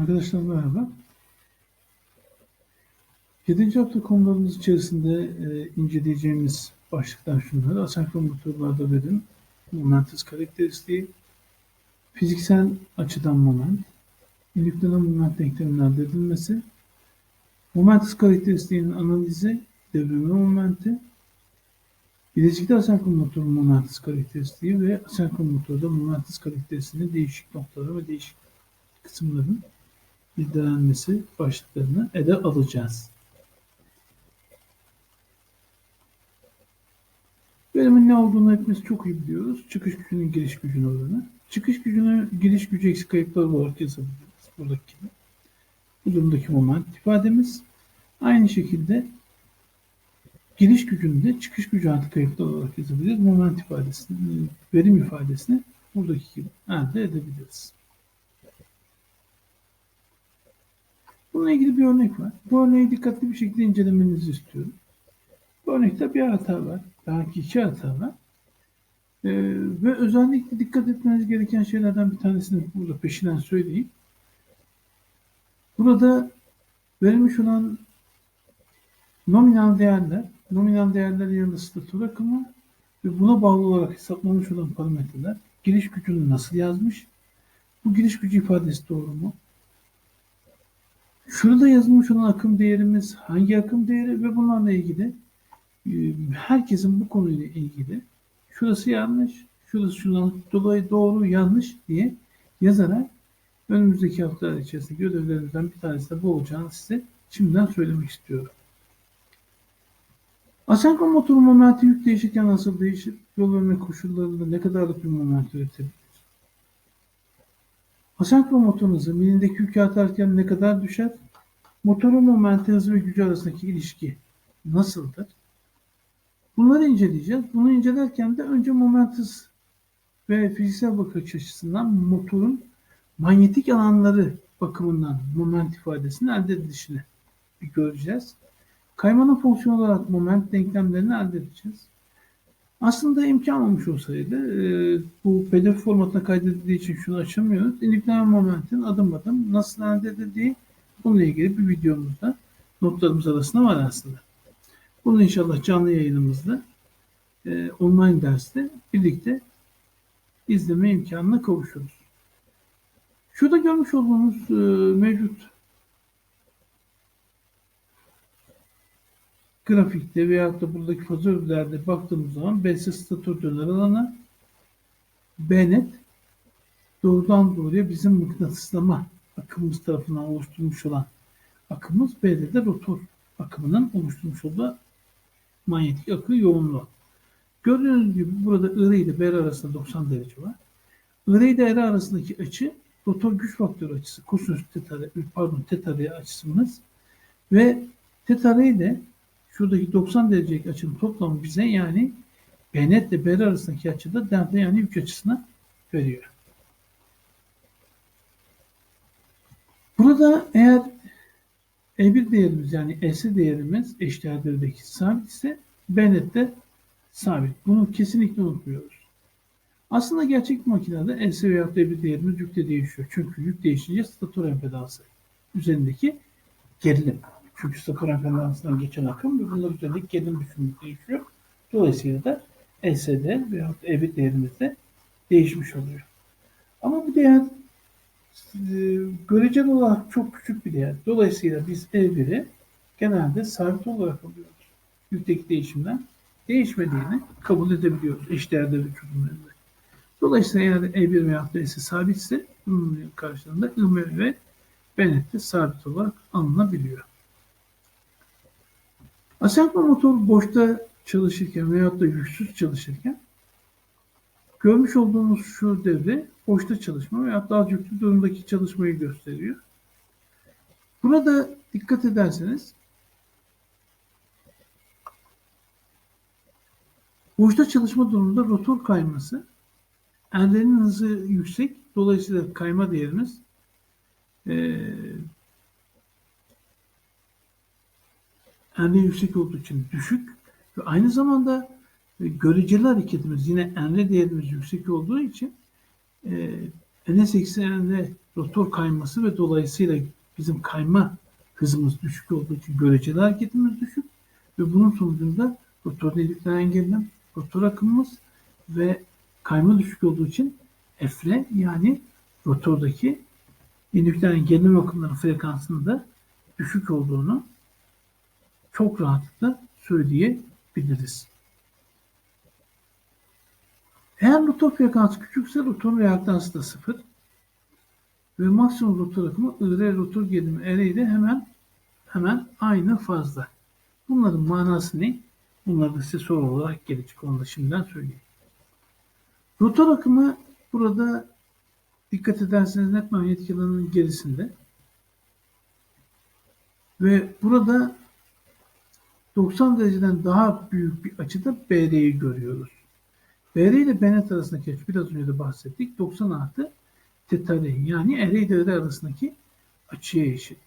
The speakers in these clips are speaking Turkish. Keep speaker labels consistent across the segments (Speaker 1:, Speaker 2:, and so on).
Speaker 1: Arkadaşlar merhaba. 7. hafta konularımız içerisinde e, inceleyeceğimiz başlıklar şunlar. Asenkron motorlarda verim, momentus karakteristiği, fiziksel açıdan moment, indüklenen moment denkleminin elde edilmesi, karakteristiğinin analizi, devrimi momenti, Bileşikli asenkron motorun momentus karakteristiği ve asenkron motorda momentus karakteristiğinin değişik noktaları ve değişik kısımların irdelenmesi başlıklarını ele alacağız. Verimin ne olduğunu hepimiz çok iyi biliyoruz. Çıkış gücünün giriş gücüne oranı. Çıkış gücünü giriş gücü eksi kayıplar olarak yazabiliriz. Buradaki gibi. Bu durumdaki moment ifademiz. Aynı şekilde giriş gücünü de çıkış gücü artı kayıplar olarak yazabiliriz. Moment ifadesini, verim ifadesini buradaki gibi elde edebiliriz. Bununla ilgili bir örnek var. Bu örneği dikkatli bir şekilde incelemenizi istiyorum. Bu örnekte bir hata var. Belki iki hata var. Ee, ve özellikle dikkat etmeniz gereken şeylerden bir tanesini burada peşinden söyleyeyim. Burada verilmiş olan nominal değerler, nominal değerlerin yanında statü rakamı ve buna bağlı olarak hesaplanmış olan parametreler giriş gücünü nasıl yazmış? Bu giriş gücü ifadesi doğru mu? Şurada yazılmış olan akım değerimiz hangi akım değeri ve bunlarla ilgili e, herkesin bu konuyla ilgili şurası yanlış, şurası şundan dolayı doğru yanlış diye yazarak önümüzdeki haftalar içerisinde görevlerimizden bir tanesi de bu olacağını size şimdiden söylemek istiyorum. Asenkron motorun momenti yük değişirken nasıl değişir? Yol verme koşullarında ne kadarlık bir moment üretebilir? Asenkron motorun hızı milindeki yükü atarken ne kadar düşer? Motorun momenti hızı ve gücü arasındaki ilişki nasıldır? Bunları inceleyeceğiz. Bunu incelerken de önce moment hız ve fiziksel bakış açısından motorun manyetik alanları bakımından moment ifadesini elde edilişini göreceğiz. Kaymanın fonksiyon olarak moment denklemlerini elde edeceğiz. Aslında imkan olmuş olsaydı e, bu pdf formatına kaydedildiği için şunu açamıyoruz. İndüklenen momentin adım adım nasıl elde edildiği bununla ilgili bir videomuzda notlarımız arasında var aslında. Bunu inşallah canlı yayınımızda e, online derste birlikte izleme imkanına kavuşuruz. Şurada görmüş olduğunuz e, mevcut grafikte veyahut da buradaki fazölerde baktığımız zaman BS statür döner alanı B net doğrudan doğruya bizim mıknatıslama akımımız tarafından oluşturmuş olan akımımız B'de de rotor akımının oluşturmuş olduğu manyetik akı yoğunluğu. Gördüğünüz gibi burada I ile B arasında 90 derece var. I ile R arasındaki açı rotor güç faktörü açısı, kosinüs teta, pardon teta açısımız ve teta ile şuradaki 90 derecelik açının toplamı bize yani B net ile B arasındaki açıda delta yani yük açısına veriyor. Burada eğer E1 değerimiz yani ES değerimiz eşdeğerdeki sabit ise B net de sabit. Bunu kesinlikle unutmuyoruz. Aslında gerçek makinede ES veya E1 değerimiz yükte değişiyor. Çünkü yük değişince statör empedansı üzerindeki gerilim. Çünkü statör empedansından geçen akım ve bunlar üzerindeki gerilim bütünlük değişiyor. Dolayısıyla da ESD veya E1 değerimiz de değişmiş oluyor. Ama bu değer e, görecel olarak çok küçük bir değer. Dolayısıyla biz E1'i genelde sabit olarak alıyoruz. Yükteki değişimden değişmediğini kabul edebiliyoruz eşdeğerde vücudunlarında. Dolayısıyla eğer E1 veya da S sabitse bunun karşılığında IM ve Bennett de sabit olarak alınabiliyor. Asenkron motor boşta çalışırken veyahut da yüksüz çalışırken görmüş olduğumuz şu devre boşta çalışma veyahut da az yüklü durumdaki çalışmayı gösteriyor. Burada dikkat ederseniz boşta çalışma durumunda rotor kayması enlerin hızı yüksek. Dolayısıyla kayma değerimiz e, enli yüksek olduğu için düşük. Ve aynı zamanda e, göreceli hareketimiz yine enli değerimiz yüksek olduğu için e, ns enli rotor kayması ve dolayısıyla bizim kayma hızımız düşük olduğu için göreceli hareketimiz düşük. Ve bunun sonucunda rotor delikten engellem, rotor akımımız ve kayma düşük olduğu için efre yani rotordaki indüklerin gerilim akımlarının frekansının da düşük olduğunu çok rahatlıkla söyleyebiliriz. Eğer rotor frekansı küçükse rotorun reaktansı da sıfır ve maksimum rotor akımı IR rotor gerilimi R ile hemen hemen aynı fazla. Bunların manası ne? Bunlar da size soru olarak gelecek. Onu da şimdiden söyleyeyim. Rotor akımı burada dikkat ederseniz net manyetik alanının gerisinde. Ve burada 90 dereceden daha büyük bir açıda BR'yi görüyoruz. BR ile BNet arasındaki açı biraz önce de bahsettik. 90 artı teta yani R ile R arasındaki açıya eşit.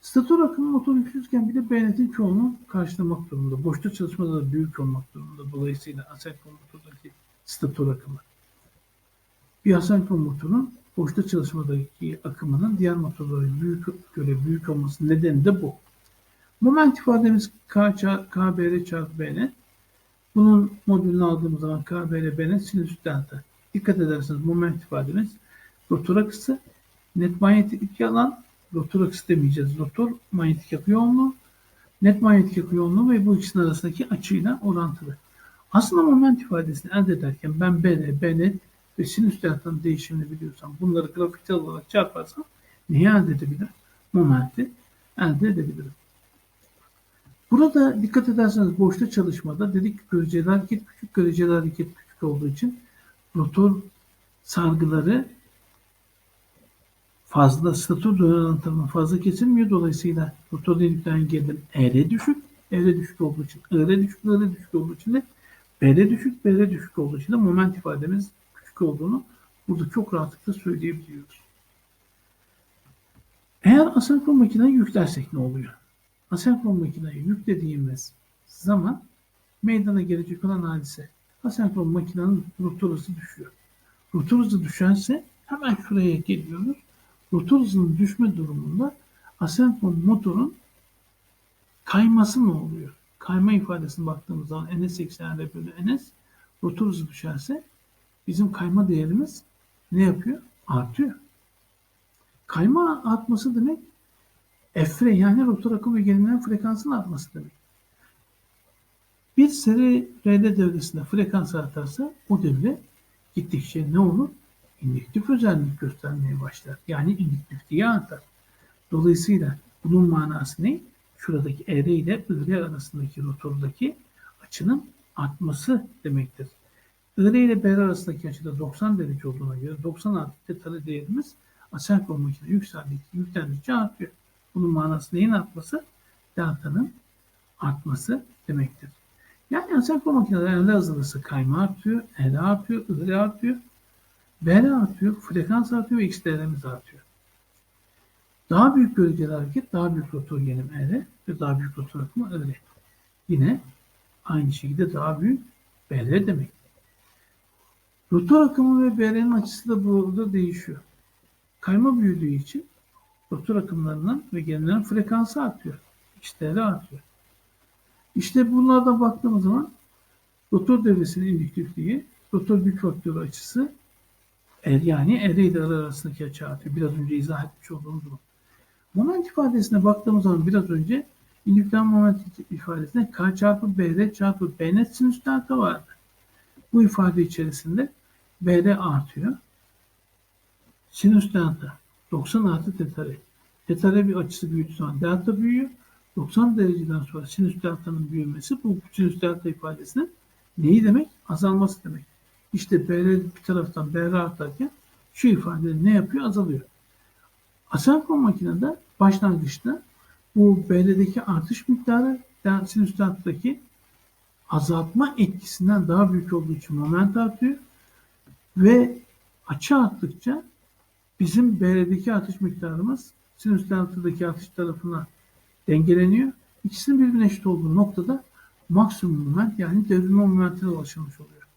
Speaker 1: Statör akımı motor yüksüzken bir de BNet'in çoğunu karşılamak durumunda. Boşta çalışmada da büyük olmak durumunda. Dolayısıyla asenkron motordaki statör akımı. Bir asenkron motorun boşta çalışmadaki akımının diğer motorlara büyük, göre büyük olması nedeni de bu. Moment ifademiz K, KBR çarpı BN. Bunun modülünü aldığımız zaman KBR BN sinüs delta. Dikkat ederseniz moment ifademiz rotor akısı, net manyetik alan, rotor akısı demeyeceğiz. Rotor manyetik akı yoğunluğu, net manyetik akı yoğunluğu ve bu ikisinin arasındaki açıyla orantılı. Aslında moment ifadesini elde ederken ben BN, BN ve sinüs delta'nın değişimini biliyorsam bunları grafiksel olarak çarparsam neyi elde edebilirim? Momenti elde edebilirim. Burada dikkat ederseniz boşta çalışmada dedik göreceli hareket küçük, göreceli hareket küçük olduğu için rotor sargıları fazla statür dönem fazla kesilmiyor. Dolayısıyla rotor delikten gerilim ER düşük. ER düşük olduğu için IR düşük, IR düşük olduğu için de BR düşük, BR düşük olduğu için de moment ifademiz küçük olduğunu burada çok rahatlıkla söyleyebiliyoruz. Eğer asenkron makineyi yüklersek ne oluyor? Asenkron makineyi yüklediğimiz zaman meydana gelecek olan hadise asenkron makinenin rotor hızı düşüyor. Rotor hızı düşerse hemen şuraya geliyoruz. Rotor hızının düşme durumunda asenkron motorun kayması ne oluyor? Kayma ifadesine baktığımız zaman ns r bölü ns rotor hızı düşerse bizim kayma değerimiz ne yapıyor? Artıyor. Kayma artması demek efre yani rotor akım ve gerilimlerin frekansının artması demek. Bir seri RL devresinde frekans artarsa o devre gittikçe ne olur? İndüktif özellik göstermeye başlar. Yani indüktif diye artar. Dolayısıyla bunun manası ne? Şuradaki ER ile IR arasındaki rotordaki açının artması demektir. IR ile BR arasındaki açıda 90 derece olduğuna göre 90 artı teta değerimiz asenkron makine yükseldikçe, yüklendikçe artıyor. Bunun manası neyin artması? Delta'nın artması demektir. Yani asenkron makineler elde azalırsa kayma artıyor, elde artıyor, IR artıyor, BR artıyor, frekans artıyor ve X değerimiz artıyor. Daha büyük göreceli hareket, daha büyük rotor gelim R ve daha büyük rotor akımı R. Yine aynı şekilde daha büyük BR demek. Rotor akımı ve BR'nin açısı da burada değişiyor. Kayma büyüdüğü için rotor akımlarının ve gerilimlerin frekansı artıyor. X değeri artıyor. İşte bunlardan baktığımız zaman rotor devresinin indüktifliği, rotor güç faktörü açısı er, yani R ile arasındaki açı artıyor. Biraz önce izah etmiş olduğumuz durum. Moment ifadesine baktığımız zaman biraz önce indüktif moment ifadesinde K çarpı BR çarpı B net sinüs delta vardı. Bu ifade içerisinde BR artıyor. Sinüs delta 90 artı teta R. Bir açısı büyüdüğü zaman delta büyüyor. 90 dereceden sonra sinüs delta'nın büyümesi bu sinüs delta ifadesinin neyi demek? Azalması demek. İşte BR bir taraftan BR artarken şu ifade ne yapıyor? Azalıyor. Asenkron makinede başlangıçta bu BR'deki artış miktarı sinüs delta'daki azaltma etkisinden daha büyük olduğu için moment artıyor ve açı arttıkça bizim BR'deki artış miktarımız sinüs delta'daki artış tarafına dengeleniyor. İkisinin birbirine eşit olduğu noktada maksimum moment yani devrilme momentine ulaşılmış oluyor.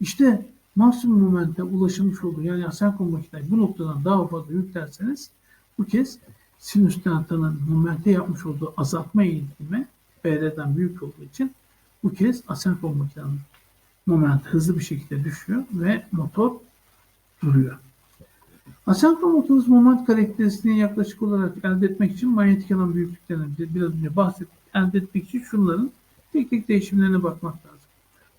Speaker 1: İşte maksimum momente ulaşılmış olduğu yani asenkron makinayı bu noktadan daha fazla yüklerseniz bu kez sinüs delta'nın momente yapmış olduğu azaltma eğilimi BR'den büyük olduğu için bu kez asenkron makinenin momenti hızlı bir şekilde düşüyor ve motor duruyor. Asenkron motorun moment karakteristiğini yaklaşık olarak elde etmek için manyetik alan büyüklüklerini biraz önce bahsettik. Elde etmek için şunların tek tek değişimlerine bakmak lazım.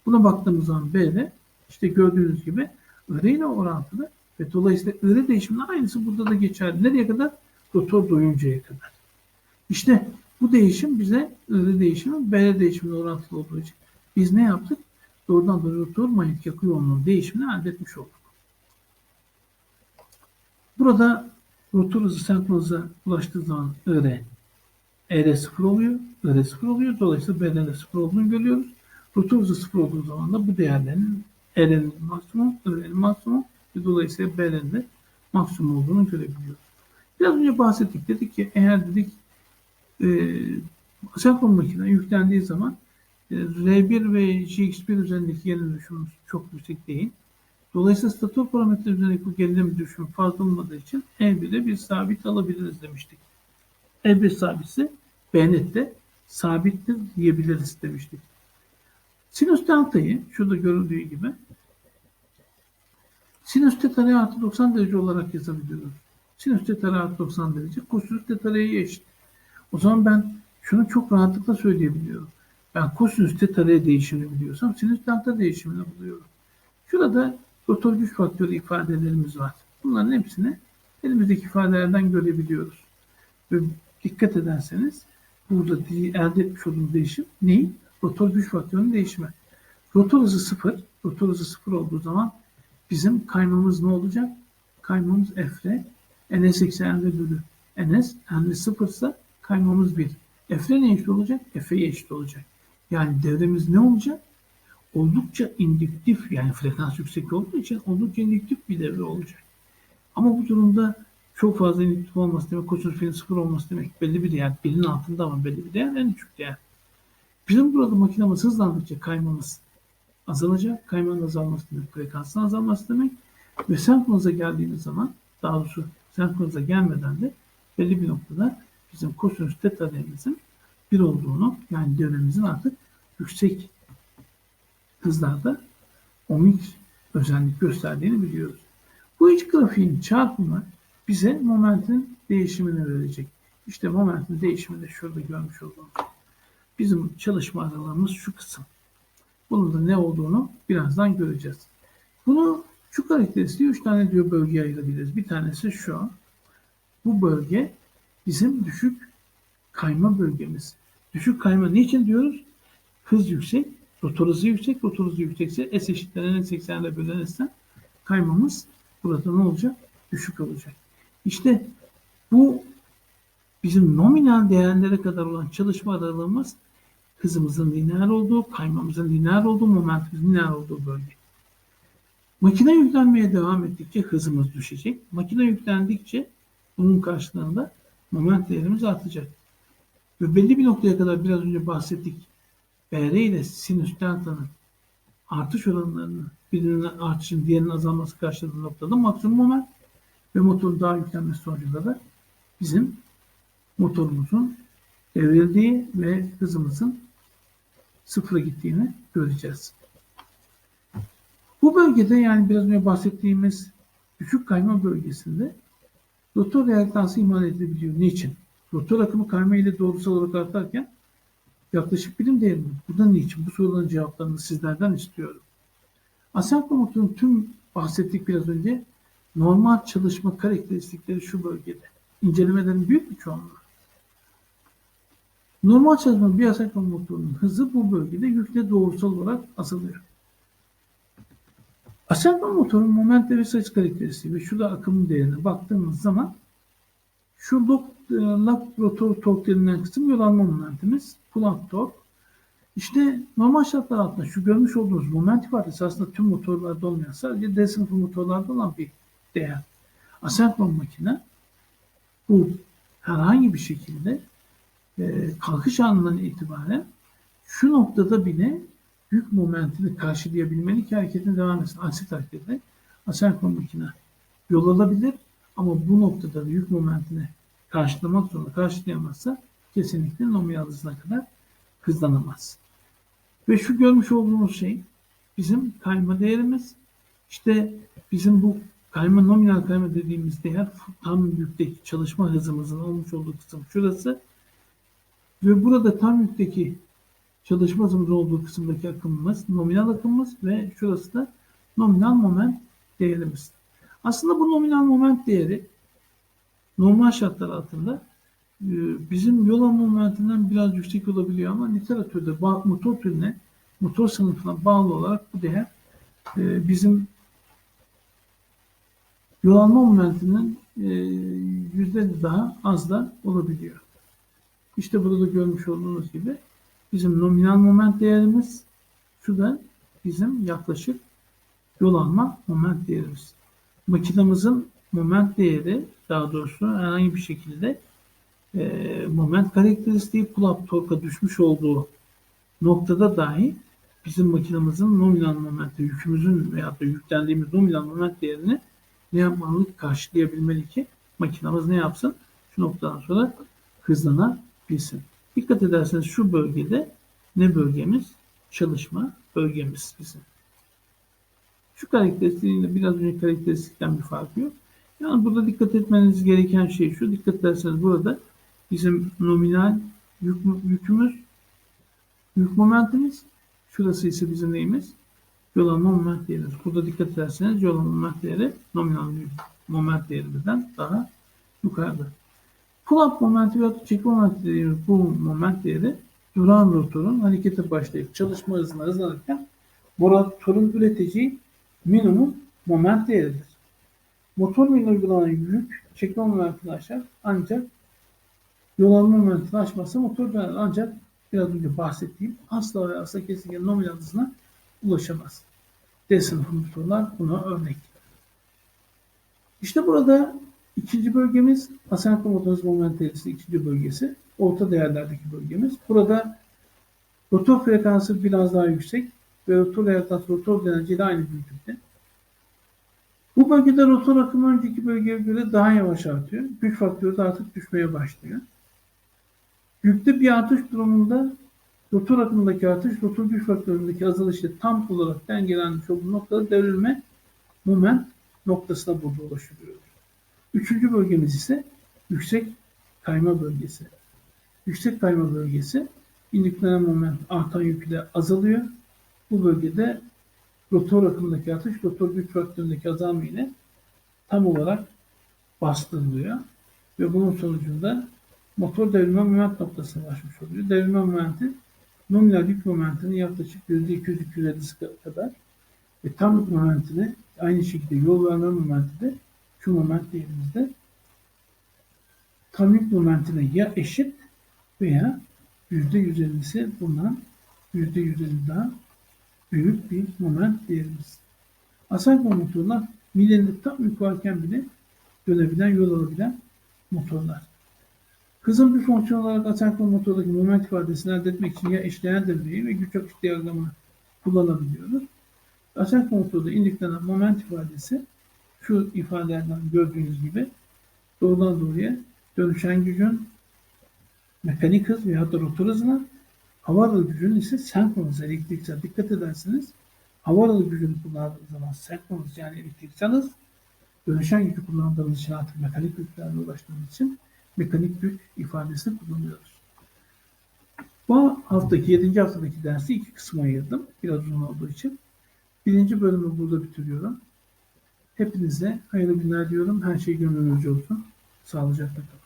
Speaker 1: Buna baktığımız zaman B'de işte gördüğünüz gibi ırı ile orantılı ve dolayısıyla ırı değişiminin aynısı burada da geçerli. Nereye kadar? Rotor doyuncaya kadar. İşte bu değişim bize ırı değişimi B değişimine orantılı olduğu için biz ne yaptık? Doğrudan doğru rotor manyetik yakı yoğunluğu değişimini elde etmiş olduk. Burada rotor hızı senkronize ulaştığı zaman IR, ER sıfır oluyor, IR sıfır oluyor. Dolayısıyla B'den de sıfır olduğunu görüyoruz. Rotor hızı sıfır olduğu zaman da bu değerlerin ER'nin maksimum, IR'nin maksimum ve dolayısıyla B'den de maksimum olduğunu görebiliyoruz. Biraz önce bahsettik. Dedik ki eğer dedik e, senkron makine yüklendiği zaman e, R1 ve GX1 üzerindeki gerilim düşümümüz çok yüksek değil. Dolayısıyla statör parametre üzerindeki bu gerilim düşümü fazla olmadığı için E1'e bir sabit alabiliriz demiştik. E1 sabitse BNet'te sabittir diyebiliriz demiştik. Sinüs delta'yı şurada görüldüğü gibi sinüs teta'ya artı 90 derece olarak yazabiliyoruz. Sinüs teta'ya artı 90 derece kosinüs teta'ya eşit. O zaman ben şunu çok rahatlıkla söyleyebiliyorum. Ben kosinüs teta'ya değişimini biliyorsam sinüs delta değişimini buluyorum. Şurada rotor güç faktörü ifadelerimiz var. Bunların hepsini elimizdeki ifadelerden görebiliyoruz. Ve dikkat ederseniz burada elde etmiş olduğumuz değişim neyi? Rotor güç faktörünün değişimi. Rotor hızı sıfır. Rotor hızı sıfır olduğu zaman bizim kaymamız ne olacak? Kaymamız F're ns eksi n bölü ns n sıfırsa kaymamız 1. F're ne eşit olacak? F'ye eşit olacak. Yani devremiz ne olacak? Oldukça indüktif yani frekans yüksek olduğu için oldukça indüktif bir devre olacak. Ama bu durumda çok fazla indüktif olması demek kosinüs fiilin sıfır olması demek belli bir değer. Birinin altında ama belli bir değer en küçük değer. Bizim burada makinamız hızlandıkça kaymamız azalacak. Kaymanın azalması demek frekansın azalması demek. Ve senkronize geldiğimiz zaman daha doğrusu senkronize gelmeden de belli bir noktada bizim kosinüs teta değerimizin bir olduğunu yani devremizin artık yüksek hızlarda omik özellik gösterdiğini biliyoruz. Bu üç grafiğin çarpımı bize momentin değişimini verecek. İşte momentin değişimini de şurada görmüş olduğumuz. Bizim çalışma aralığımız şu kısım. Bunun da ne olduğunu birazdan göreceğiz. Bunu şu karakteristiği üç tane diyor bölgeye ayırabiliriz. Bir tanesi şu. Bu bölge bizim düşük kayma bölgemiz. Düşük kayma niçin diyoruz? Hız yüksek, hızı yüksek, hızı yüksekse S eşittir n 80 ile bölünürse kaymamız burada ne olacak? Düşük olacak. İşte bu bizim nominal değerlere kadar olan çalışma aralığımız hızımızın lineer olduğu, kaymamızın lineer olduğu, momentumuzun lineer olduğu bölge. Makine yüklenmeye devam ettikçe hızımız düşecek. Makine yüklendikçe bunun karşılığında moment değerimiz artacak. Ve belli bir noktaya kadar biraz önce bahsettik. BR ile sinüs delta'nın artış oranlarını birinin artışın diğerinin azalması karşıladığı noktada maksimum moment ve motorun daha yüklenmesi sonucunda da bizim motorumuzun devrildiği ve hızımızın sıfıra gittiğini göreceğiz. Bu bölgede yani biraz önce bahsettiğimiz düşük kayma bölgesinde rotor reaktansı ihmal edilebiliyor. Niçin? Rotor akımı kayma ile doğrusal olarak artarken yaklaşık birim değerinde. Bu da niçin? Bu soruların cevaplarını sizlerden istiyorum. Asenkron motorun tüm bahsettik biraz önce normal çalışma karakteristikleri şu bölgede. İncelemelerin büyük bir çoğunluğu. Normal çalışma bir asenkron motorunun hızı bu bölgede yükle doğrusal olarak azalıyor. Asenkron motorun moment ve sayısı karakteristiği ve şurada akımın değerine baktığımız zaman şu lock, lock rotor tork denilen kısım yol alma momentimiz. Pull-out tork. İşte normal şartlar altında şu görmüş olduğunuz moment ifadesi aslında tüm motorlarda olmayan sadece D sınıfı motorlarda olan bir değer. Asenkron makine bu herhangi bir şekilde e, kalkış anından itibaren şu noktada bile yük momentini karşılayabilmeli ki hareketin devam etsin. Aksi takdirde asenkron makine yol alabilir ama bu noktada da yük momentini karşılamak zorunda karşılayamazsa kesinlikle nominal hızına kadar hızlanamaz. Ve şu görmüş olduğumuz şey bizim kayma değerimiz. İşte bizim bu kayma nominal kayma dediğimiz değer tam yükteki çalışma hızımızın olmuş olduğu kısım şurası. Ve burada tam yükteki çalışma hızımız olduğu kısımdaki akımımız nominal akımımız ve şurası da nominal moment değerimiz. Aslında bu nominal moment değeri normal şartlar altında e, bizim yol alma momentinden biraz yüksek olabiliyor ama literatürde motor türüne, motor sınıfına bağlı olarak bu değer e, bizim yol alma momentinden e, yüzde daha az da olabiliyor. İşte burada görmüş olduğunuz gibi bizim nominal moment değerimiz şu da bizim yaklaşık yol alma moment değerimiz. Makinamızın moment değeri daha doğrusu herhangi bir şekilde e, moment karakteristiği pull-up torka düşmüş olduğu noktada dahi bizim makinamızın nominal momenti, yükümüzün veya da yüklendiğimiz nominal moment değerini ne yapmalı? Karşılayabilmeli ki makinamız ne yapsın? Şu noktadan sonra hızlanabilsin. Dikkat ederseniz şu bölgede ne bölgemiz? Çalışma bölgemiz bizim. Şu karakteristiğiyle biraz önce karakteristikten bir farkı yok. Yani burada dikkat etmeniz gereken şey şu. Dikkat ederseniz burada bizim nominal yük, yükümüz, yük momentimiz. Şurası ise bizim neyimiz? Yol alma moment değerimiz. Burada dikkat ederseniz yol alma moment değeri nominal yük moment değerimizden daha yukarıda. Pull-up momenti veya çekme momenti dediğimiz bu moment değeri duran rotorun harekete başlayıp çalışma hızına hızlanırken bu rotorun üreteceği minimum moment değeridir. Motor ile uygulanan yük çekme momentini aşar ancak yol alma momentini aşmazsa motor döner ancak biraz önce bahsettiğim asla ve asla kesinlikle nominal hızına ulaşamaz. D sınıfı motorlar buna örnek. İşte burada ikinci bölgemiz asenkron motor moment değerisi ikinci bölgesi. Orta değerlerdeki bölgemiz. Burada rotor frekansı biraz daha yüksek ve rotor yaratası rotor direnciyle aynı büyüklükte. Bu bölgede rotor akımı önceki bölgeye göre daha yavaş artıyor. Güç faktörü de artık düşmeye başlıyor. Yükte bir artış durumunda rotor akımındaki artış, rotor güç faktöründeki azalışla tam olarak dengelenmiş olduğu noktada devrilme moment noktasına burada ulaşılıyor. Üçüncü bölgemiz ise yüksek kayma bölgesi. Yüksek kayma bölgesi indüklenen moment artan yükle azalıyor. Bu bölgede rotor akımındaki artış, rotor güç faktöründeki azalma ile tam olarak bastırılıyor. Ve bunun sonucunda motor devrilme moment noktasına ulaşmış oluyor. Devrilme momenti nominal yük momentinin yaklaşık %200-250 kadar ve tam momentini aynı şekilde yol verme momenti de şu moment değerimizde tam yük momentine ya eşit veya %150'si bundan %150 daha büyük bir moment değerimiz. Asenkron motorlar milinde tam varken bile dönebilen, yol alabilen motorlar. Hızın bir fonksiyon olarak asenkron motordaki moment ifadesini elde etmek için ya eşdeğer devreyi ve güç akış diyagramını kullanabiliyoruz. Asenkron motorda indüklenen moment ifadesi şu ifadelerden gördüğünüz gibi doğrudan doğruya dönüşen gücün mekanik hız veya da rotor hızına hava aralı gücünün ise senkronuz elektriksel. Dikkat ederseniz hava aralı gücünü kullandığınız zaman senkronuz yani elektriksel hız dönüşen gücü kullandığımız için artık mekanik güçlerle ulaştığımız için mekanik güç ifadesini kullanıyoruz. Bu haftaki, 7. haftadaki dersi iki kısma ayırdım. Biraz uzun olduğu için. Birinci bölümü burada bitiriyorum. Hepinize hayırlı günler diyorum. Her şey gönlünüzce olsun. Sağlıcakla kalın.